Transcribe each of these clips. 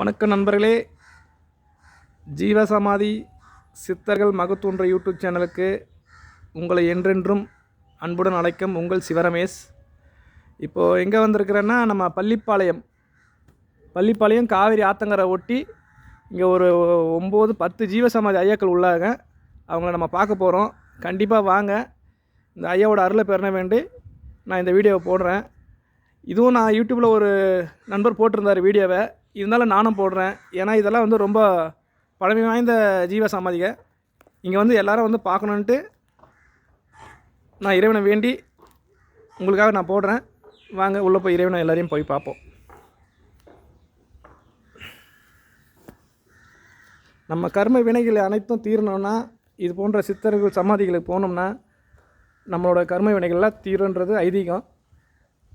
வணக்கம் நண்பர்களே. ஜீவசமாதி சித்தர்கள் மகத்தூன்ற யூடியூப் சேனலுக்கு உங்களை என்றென்றும் அன்புடன் அழைக்கும் உங்கள் சிவரமேஷ். இப்போது எங்கே வந்திருக்கிறேன்னா நம்ம பள்ளிப்பாளையம். பள்ளிப்பாளையம் காவிரி ஆத்தங்கரை ஒட்டி இங்கே ஒரு ஒம்பது பத்து ஜீவசமாதி ஐயாக்கள் உள்ளாங்க. அவங்கள நம்ம பார்க்க போகிறோம் கண்டிப்பாக வாங்க. இந்த ஐயாவோட அருளை பெற வேண்டி நான் இந்த வீடியோவை போடுறேன். இதுவும் நான் யூடியூப்பில் ஒரு நண்பர் போட்டிருந்தார் வீடியோவை. இருந்தாலும் நானும் போடுறேன். ஏன்னா இதெல்லாம் வந்து ரொம்ப பழமை வாய்ந்த ஜீவ சமாதிக. இங்கே வந்து எல்லாரும் வந்து பார்க்கணுன்ட்டு நான் இறைவனை வேண்டி உங்களுக்காக நான் போடுறேன். வாங்க உள்ளே போய் இறைவனை எல்லாரையும் போய் பார்ப்போம். நம்ம கர்ம வினைகள் அனைத்தும் தீரணும்னா இது போன்ற சித்தர்கள் சமாதிகளுக்கு போனோம்னா நம்மளோட கர்ம வினைகள்லாம் தீருன்றது ஐதீகம்.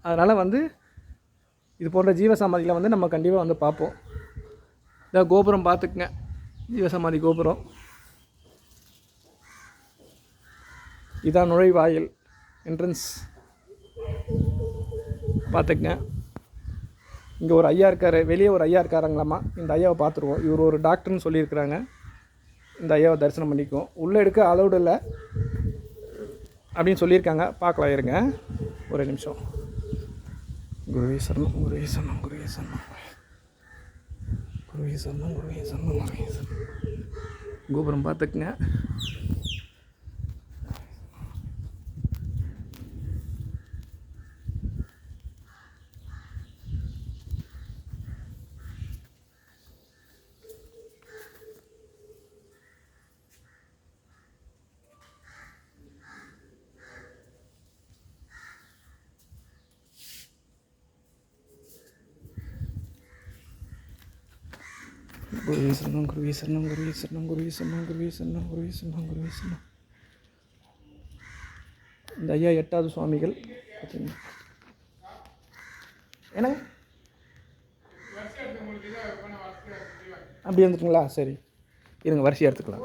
அதனால் வந்து இது போன்ற ஜீவசமாதிகளை வந்து நம்ம கண்டிப்பாக வந்து பார்ப்போம். இந்த கோபுரம் பார்த்துக்குங்க. ஜீவசமாதி கோபுரம். இதான் நுழைவாயில் என்ட்ரன்ஸ் பார்த்துக்குங்க. இங்கே ஒரு ஐயா இருக்கார். வெளியே ஒரு ஐயா இருக்காருங்களாம்மா. இந்த ஐயாவை பார்த்துருவோம். இவர் ஒரு டாக்டர்னு சொல்லியிருக்கிறாங்க. இந்த ஐயாவை தரிசனம் பண்ணிக்குவோம். உள்ளே எடுக்க அலௌடு இல்லை அப்படின்னு சொல்லியிருக்காங்க. பார்க்கலாம் இருங்க. ஒரு நிமிஷம். குருவே சரணம் குருவே சரணம் குருவே சரணம். குருவே சரணம் குருவே சரணம் குருவே சரணம். கோபுரம் பார்த்துக்குங்க. குருவி சரணம் குருவி சரணம் குருவி சரணம் குருவி சரணம் குருவி சரணம் குருவி சரணம் குருவி சரணம். இந்த ஐயா எட்டாவது சுவாமிகள் பார்த்தீங்கன்னா என்னங்க? அப்படி வந்துட்டுங்களா சரி. இருங்க வரிசையாக எடுத்துக்கலாம்.